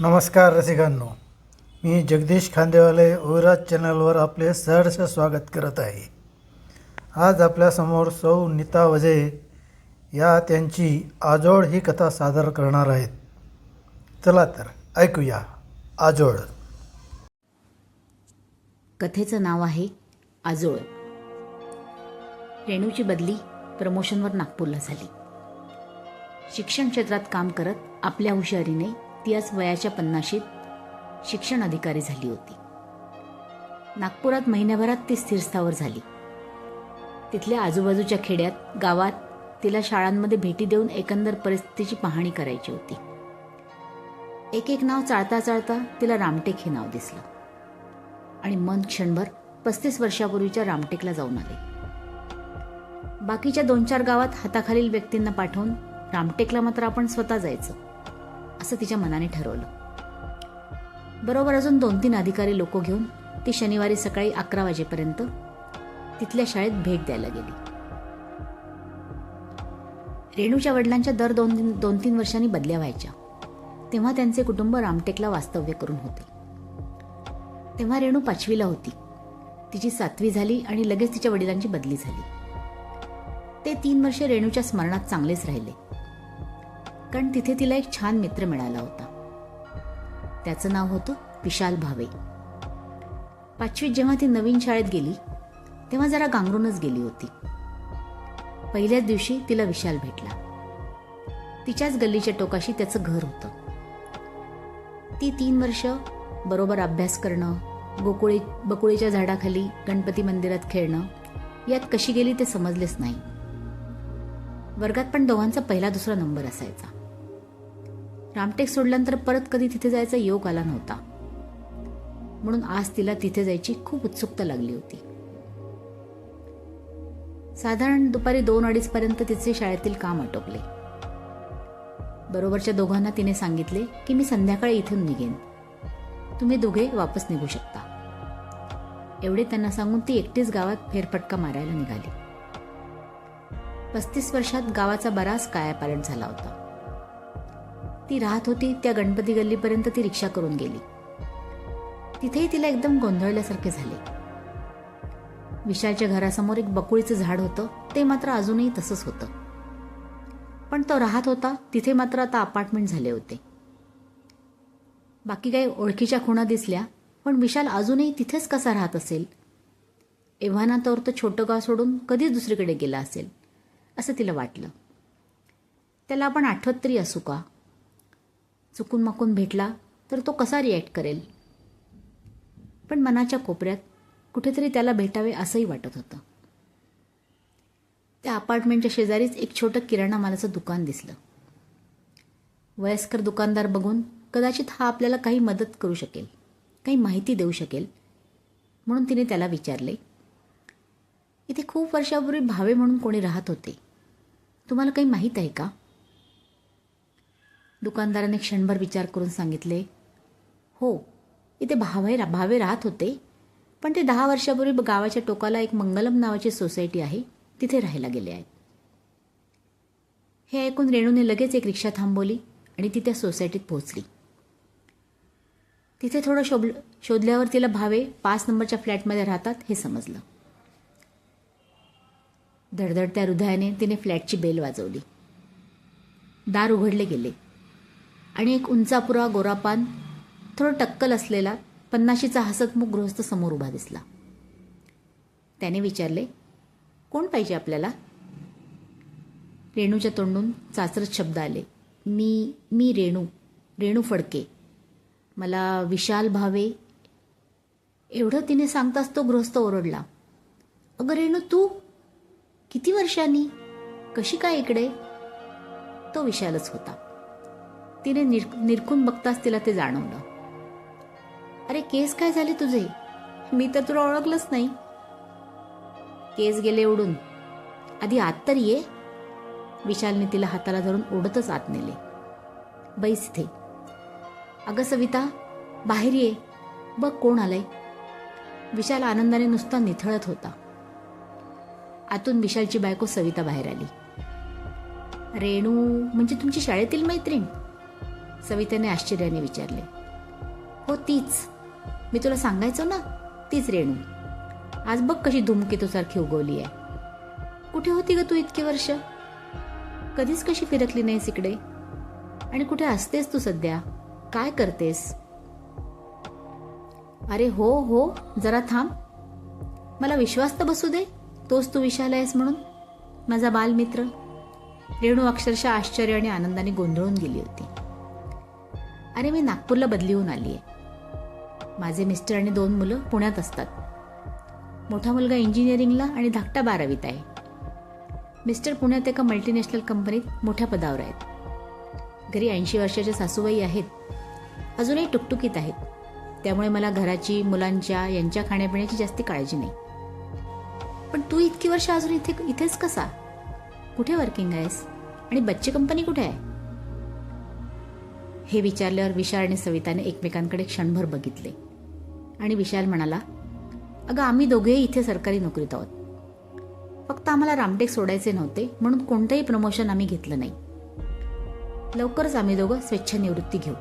नमस्कार रसिकांनो. मी जगदीश खांदेवाले ओविराज चॅनलवर आपले सहर्ष स्वागत करत आहे. आज आपल्यासमोर सौ नीता वजे या त्यांची आजोळ ही कथा सादर करणार आहेत. चला तर ऐकूया आजोळ. कथेचं नाव आहे आजोळ. रेणूची बदली प्रमोशनवर नागपूरला झाली. शिक्षण क्षेत्रात काम करत आपल्या हुशारीने ती आज वयाच्या पन्नाशीत शिक्षण अधिकारी झाली होती. नागपुरात महिन्याभरात ती स्थिरस्थावर झाली. तिथल्या आजूबाजूच्या खेड्यात गावात तिला शाळांमध्ये भेटी देऊन एकंदर परिस्थितीची पाहणी करायची होती. एक एक नाव चाळता चाळता तिला रामटेक हे नाव दिसलं. आणि मन क्षणभर पस्तीस वर्षापूर्वीच्या रामटेकला जाऊन आले. बाकीच्या दोन चार गावात हाताखालील व्यक्तींना पाठवून रामटेकला मात्र आपण स्वतः जायचं. असं तिच्या मनाने ठरवलं. बरोबर अजून दोन तीन अधिकारी लोक घेऊन ती शनिवारी सकाळी अकरा वाजेपर्यंत तिथल्या शाळेत भेट द्यायला गेली. रेणूच्या वडिलांच्या दर दोन दोन तीन वर्षांनी बदल्या व्हायच्या. तेव्हा त्यांचे कुटुंब रामटेकला वास्तव्य करून होते. तेव्हा रेणू पाचवीला होती. तिची सातवी झाली आणि लगेच तिच्या वडिलांची बदली झाली. ते तीन वर्षे रेणूच्या स्मरणात चांगलेच राहिले. कारण तिथे तिला एक छान मित्र मिळाला होता. त्याचं नाव होतं विशाल भावे. पाचवीत जेव्हा ती नवीन शाळेत गेली तेव्हा जरा गांगरूनच गेली होती. पहिल्याच दिवशी तिला विशाल भेटला. तिच्याच गल्लीच्या टोकाशी त्याचं घर होतं. ती तीन वर्ष बरोबर अभ्यास करणं गोकुळी बकुळीच्या झाडाखाली गणपती मंदिरात खेळणं यात कशी गेली ते समजलेच नाही. वर्गात पण दोघांचा पहिला दुसरा नंबर असायचा. रामटेक सोडल्यानंतर परत कधी तिथे जायचा योग आला नव्हता. म्हणून आज तिला तिथे जायची खूप उत्सुकता लागली होती. साधारण दुपारी दोन अडीच पर्यंत तिचे शाळेतील काम आटोपले. बरोबरच्या दोघांना तिने सांगितले की मी संध्याकाळी इथून निघेन. तुम्ही दोघे वापस निघू शकता. एवढे त्यांना सांगून ती एकटीच गावात फेरफटका मारायला निघाली. पस्तीस वर्षात गावाचा बराच कायापालट झाला होता. ती राहत होती त्या गणपती गल्लीपर्यंत ती रिक्षा करून गेली. तिथेही तिला एकदम गोंधळल्यासारखे झाले. विशालच्या घरासमोर एक बकुळीचं झाड होतं ते मात्र अजूनही तसंच होतं. पण तो राहत होता तिथे मात्र आता अपार्टमेंट झाले होते. बाकी काही ओळखीच्या खुणा दिसल्या पण विशाल अजूनही तिथेच कसा राहत असेल? एव्हाना तर तो छोटं गाव सोडून कधीच दुसरीकडे गेला असेल असं तिला वाटलं. त्याला आपण आठवत तरी असू का? चुकून माकून भेटला तर तो कसा रिॲक्ट करेल? पण मनाच्या कोपऱ्यात कुठेतरी त्याला भेटावे असंही वाटत होतं. त्या अपार्टमेंटच्या शेजारीच एक छोटं किराणा मालाचं दुकान दिसलं. वयस्कर दुकानदार बघून कदाचित हा आपल्याला काही मदत करू शकेल काही माहिती देऊ शकेल म्हणून तिने त्याला विचारले इथे खूप वर्षापूर्वी भावे म्हणून कोणी राहत होते. तुम्हाला काही माहीत आहे का? दुकानदाराने क्षणभर विचार करून सांगितले हो इथे भावे रा भावे राहत होते पण ते दहा वर्षापूर्वी गावाच्या टोकाला एक मंगलम नावाची सोसायटी आहे तिथे राहायला गेले आहेत. हे ऐकून रेणूने लगेच एक रिक्षा थांबवली आणि ती त्या सोसायटीत पोहोचली. तिथे थोडं शोभ शोधल्यावर तिला भावे पाच नंबरच्या फ्लॅटमध्ये राहतात हे समजलं. धडधडत्या हृदयाने तिने फ्लॅटची बेल वाजवली. दार उघडले गेले. आणि एक उंचापुरा गोरापान थोडं टक्कल असलेला पन्नाशीचा हसतमुख गृहस्थ समोर उभा दिसला. त्याने विचारले कोण पाहिजे आपल्याला? रेणूच्या तोंडून चाचरत शब्द आले मी मी रेणू रेणू फडके. मला विशाल भावे. एवढं तिने सांगताच तो गृहस्थ ओरडला अगं रेणू तू किती वर्षांनी कशी काय इकडे? तो विशालच होता. तिने निर निरखून बघताच तिला ते जाणवलं. अरे केस काय झाले तुझे? मी तर तुला ओळखलंच नाही. केस गेले उडून. आधी आत तर ये. विशालने तिला हाताला धरून ओढतच आत नेले. बैस इथे. अगं सविता बाहेर ये. बघ कोण आलंय. विशाल आनंदाने नुसता निथळत होता. आतून विशालची बायको सविता बाहेर आली. रेणू म्हणजे तुमची शाळेतील मैत्रीण? सवितेने आश्चर्याने विचारले हो तीच. मी तुला सांगायचो ना तीच रेणू. आज बघ कशी धूमकेतूसारखी उगवली आहे. कुठे होती ग तू इतकी वर्ष? कधीच कशी फिरकली नाहीस इकडे? आणि कुठे असतेस तू सध्या? काय करतेस? अरे हो हो जरा थांब. मला विश्वास तर बसू दे. तोच तू विशाल आहेस म्हणून. माझा बालमित्र. रेणू अक्षरशः आश्चर्य आणि आनंदाने गोंधळून गेली होती. अरे मी नागपूरला बदली होऊन आली आहे माझे मिस्टर आणि दोन मुलं पुण्यात असतात. मोठा मुलगा इंजिनिअरिंगला आणि धाकटा बारावीत आहे. मिस्टर पुण्यात एका मल्टीनॅशनल कंपनीत मोठ्या पदावर आहेत. घरी ऐंशी वर्षाच्या सासूबाई आहेत. अजूनही टुकटुकीत आहेत. त्यामुळे मला घराची मुलांच्या यांच्या खाण्यापिण्याची जास्ती काळजी नाही. पण तू इतकी वर्ष अजून इथे इथेच कसा? कुठे वर्किंग आहेस? आणि बच्चे कंपनी कुठे आहे? हे विचारल्यावर विशाल आणि सविताने एकमेकांकडे क्षणभर बघितले. आणि विशाल म्हणाला अगं आम्ही दोघेही इथे सरकारी नोकरीत आहोत. फक्त आम्हाला रामटेक सोडायचे नव्हते म्हणून कोणतंही प्रमोशन आम्ही घेतलं नाही. लवकरच आम्ही दोघं स्वेच्छानिवृत्ती घेऊ.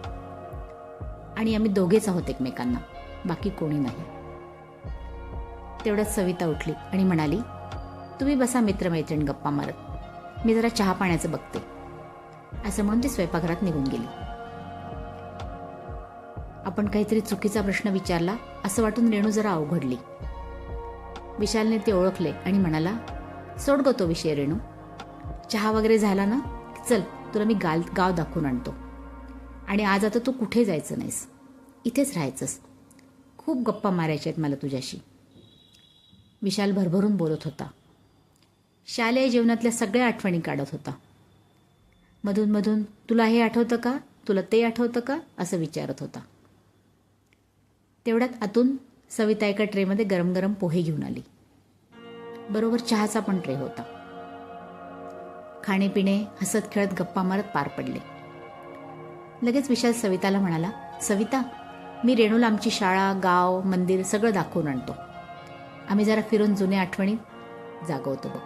आणि आम्ही दोघेच आहोत एकमेकांना बाकी कोणी नाही. तेवढ्यात सविता उठली आणि म्हणाली तुम्ही बसा मित्रमैत्रीण गप्पा मारत. मी जरा चहा पाण्याचं बघते. असं म्हणून ती स्वयंपाकघरात निघून गेली. आपण काहीतरी चुकीचा प्रश्न विचारला असं वाटून रेणू जरा अवघडली. विशालने ते ओळखले आणि म्हणाला सोड गो तो विषय रेणू. चहा वगैरे झाला ना? चल तुला मी गाल गाव दाखवून आणतो. आणि आज आता तू कुठे जायचं नाहीस? इथेच राहायचंस. खूप गप्पा मारायच्या आहेत मला तुझ्याशी. विशाल भरभरून बोलत होता. शालेय जीवनातल्या सगळ्या आठवणी काढत होता. मधून मधून तुला हे आठवतं का? तुला ते आठवतं का? असं विचारत होता. तेवढ्यात आतून सविता एका ट्रेमध्ये गरम गरम पोहे घेऊन आली. बरोबर चहाचा पण ट्रे होता. खाणेपिणे हसत खेळत गप्पा मारत पार पडले. लगेच विशाल सविताला म्हणाला सविता मी रेणूला आमची शाळा गाव मंदिर सगळं दाखवून आणतो. आम्ही जरा फिरून जुन्या आठवणी जागवतो बघ.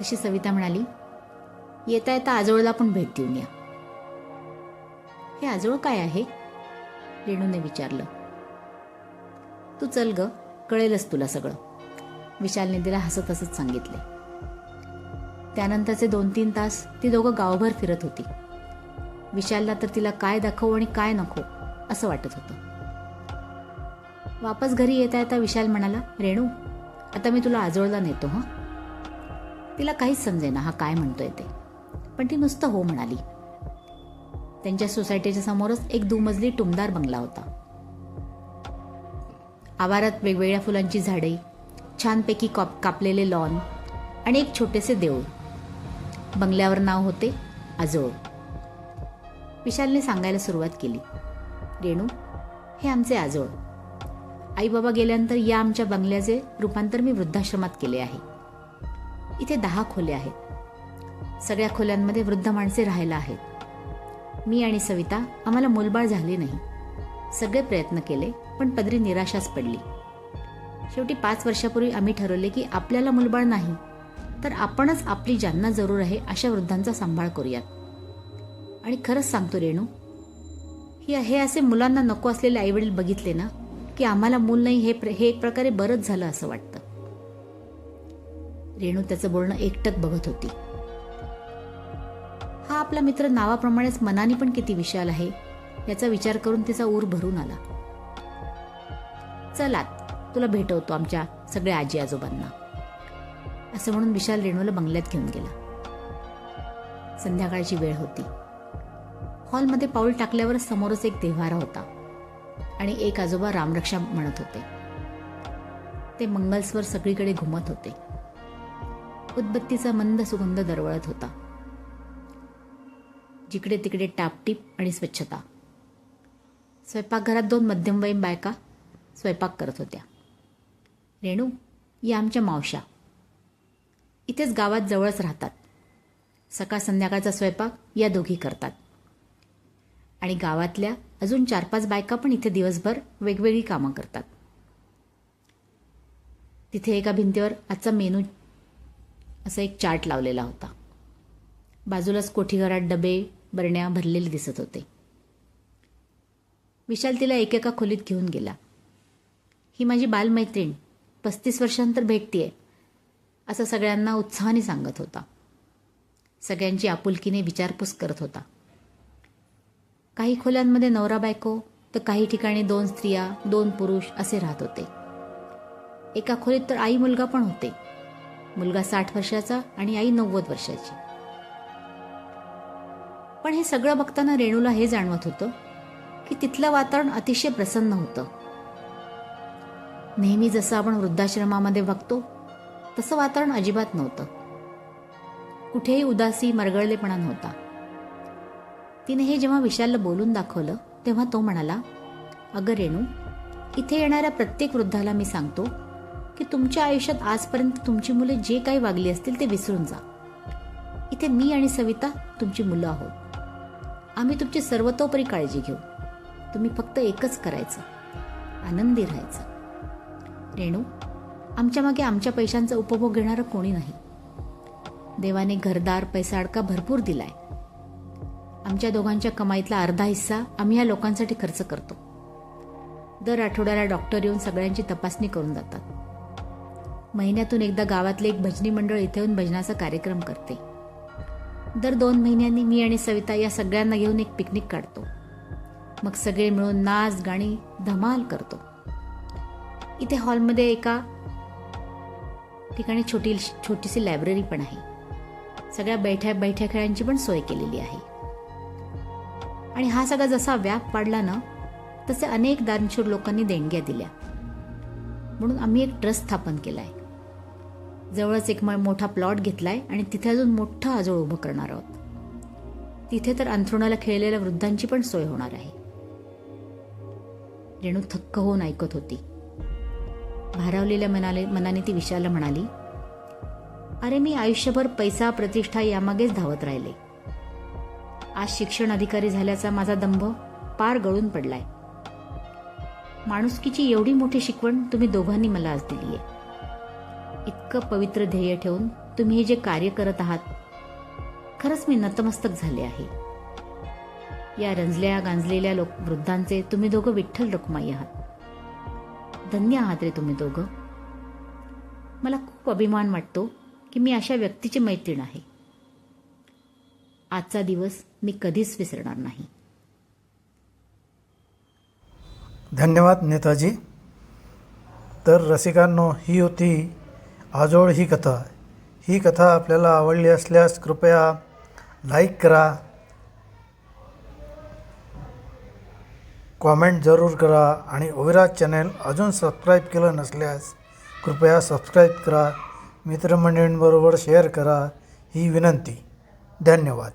तशी सविता म्हणाली येता येता आजोळला पण भेट देऊन या. हे आजोळ काय आहे? रेणूने विचारलं. तू चल ग कळेलच तुला सगळं. विशालने तिला हसत हसत सांगितले. त्यानंतरचे दोन तीन तास ती दोघं गावभर फिरत होती. विशालला तर तिला काय दाखवू आणि काय नको असं वाटत होतं. वापस घरी येता येता विशाल म्हणाला रेणू आता मी तुला आजोळला नेतो हं? तिला काहीच समजेना हा काय म्हणतोय ते. पण ती नुसतं हो म्हणाली. त्यांच्या सोसायटीच्या समोरच एक दुमजली टुमदार बंगला होता. आवारात वेगवेगळ्या फुलांची झाडे छानपैकी काप कापलेले लॉन आणि एक छोटेसे देऊळ. बंगल्यावर नाव होते आजोळ. विशालने सांगायला सुरुवात केली रेणू हे आमचे आजोळ. आई बाबा गेल्यानंतर या आमच्या बंगल्याचे रूपांतर मी वृद्धाश्रमात केले आहे. इथे दहा खोल्या आहेत. सगळ्या खोल्यांमध्ये वृद्ध माणसे राहायला आहेत. मी आणि सविता आम्हाला मुलबाळ झाले नाही. सगळे प्रयत्न केले पण पदरी निराशाच पडली. शेवटी पाच वर्षापूर्वी आम्ही ठरवले की आपल्याला मुलबाळ नाही तर आपणच आपली ज्यांना जरूर आहे अशा वृद्धांचा सांभाळ करूयात. आणि खरंच सांगतो रेणू ही हे असे मुलांना नको असलेले आईवडील बघितले ना की आम्हाला मूल नाही हे प्र- हे एक प्रकारे बरंच झालं असं वाटतं. रेणू त्याचं बोलणं एकटक बघत होती. आपला मित्र नावाप्रमाणेच मनाने पण किती विशाल आहे याचा विचार करून तिचा ऊर भरून आला. चलात तुला भेटवतो आमच्या सगळ्या आजी आजोबांना असं म्हणून विशाल रेणूला बंगल्यात घेऊन गेला. संध्याकाळची वेळ होती. हॉलमध्ये पाऊल टाकल्यावर समोरच एक देव्हारा होता आणि एक आजोबा रामरक्षा म्हणत होते. ते मंगलस्वर सगळीकडे घुमत होते. उदबत्तीचा मंद सुगंध दरवळत होता. जिकडे तिकडे टापटीप आणि स्वच्छता. स्वयंपाकघरात दोन मध्यमवयीन बायका स्वयंपाक करत होत्या. रेणू या आमच्या मावशा इथेच गावात जवळच राहतात. सकाळ संध्याकाळचा स्वयंपाक या दोघी करतात. आणि गावातल्या अजून चार पाच बायका पण इथे दिवसभर वेगवेगळी कामं करतात. तिथे एका भिंतीवर आजचा मेनू असा एक चार्ट लावलेला होता. बाजूलाच कोठीघरात डबे बरण्या भरलेले दिसत होते. विशाल तिला एकेका खोलीत घेऊन गेला. ही माझी बालमैत्रीण. पस्तीस वर्षांतर भेटतीये असं सगळ्यांना उत्साहाने सांगत होता. सगळ्यांची आपुलकीने विचारपूस करत होता. काही खोल्यांमध्ये नवरा बायको तर काही ठिकाणी दोन स्त्रिया दोन पुरुष असे राहत होते. एका खोलीत तर आई मुलगा पण होते. मुलगा साठ वर्षाचा आणि आई नव्वद वर्षाची. पण हे सगळं बघताना रेणूला हे जाणवत होतं की तिथलं वातावरण अतिशय प्रसन्न होतं. नेहमी जसं आपण वृद्धाश्रमामध्ये बघतो तसं वातावरण अजिबात नव्हतं. कुठेही उदासी मरगळलेपणा नव्हता तिने हे जेव्हा विशालला बोलून दाखवलं तेव्हा तो म्हणाला अगं रेणू इथे येणाऱ्या प्रत्येक वृद्धाला मी सांगतो की तुमच्या आयुष्यात आजपर्यंत तुमची मुले जे काही वागली असतील ते विसरून जा. इथे मी आणि सविता तुमची मुलं आहोत. आम्ही तुमची सर्वतोपरी काळजी घेऊ. तुम्ही फक्त एकच करायचं. आनंदी राहायचं. रेणू आमच्या मागे आमच्या पैशांचा उपभोग घेणारं कोणी नाही. देवाने घरदार पैसा अडका भरपूर दिलाय. आमच्या दोघांच्या कमाईतला अर्धा हिस्सा आम्ही या लोकांसाठी खर्च करतो. दर आठवड्याला डॉक्टर येऊन सगळ्यांची तपासणी करून जातात. महिन्यातून एकदा गावातले एक भजनी मंडळ इथे येऊन भजनाचा कार्यक्रम करते. दर दोन महिन्यांनी मी आणि सविता या सगळ्यांना घेऊन एक पिकनिक काढतो. मग सगळे मिळून नाच गाणी धमाल करतो. इथे हॉलमध्ये एका ठिकाणी छोटी छोटीशी लायब्ररी पण आहे. सगळ्या बैठ्या बैठ्या खेळांची पण सोय केलेली आहे. आणि हा सगळा जसा व्याप पाडला ना तसे अनेक दानशूर लोकांनी देणग्या दिल्या. म्हणून आम्ही एक ट्रस्ट स्थापन केला आहे जवळच एक म- मोठा प्लॉट घेतलाय आणि तिथे अजून मोठं आजोळ उभं करणार आहोत. तिथे तर अंथरुणाला खेळलेल्या वृद्धांची पण सोय होणार आहे. रेणू थक्क होऊन ऐकत होती. भारावलेल्या मनाले मनाने ती विशालला म्हणाली अरे मी आयुष्यभर पैसा प्रतिष्ठा यामागेच धावत राहिले. आज शिक्षण अधिकारी झाल्याचा माझा दंभ पार गळून पडलाय. माणुसकीची एवढी मोठी शिकवण तुम्ही दोघांनी मला आज दिली आहे इतकं पवित्र ध्येय ठेवून तुम्ही हे जे कार्य करत आहात खरंच मी नतमस्तक झाले आहे. या रंजल्या गांजलेल्या लोक वृद्धांचे तुम्ही दोघं विठ्ठल रखुमाई आहात. धन्य आहात रे तुम्ही दोघं. मला खूप अभिमान वाटतो की मी अशा व्यक्तीची मैत्रीण आहे. आजचा दिवस मी कधीच विसरणार नाही. धन्यवाद नेताजी. तर रसिकांनो ही होती आजोळ ही कथा ही कथा आपल्याला आवडली असल्यास कृपया लाईक करा. कॉमेंट जरूर करा आणि ओविराज चॅनेल अजून सबस्क्राईब केलं नसल्यास कृपया सबस्क्राईब करा. मित्रमंडळींबरोबर शेअर करा. ही विनंती. धन्यवाद.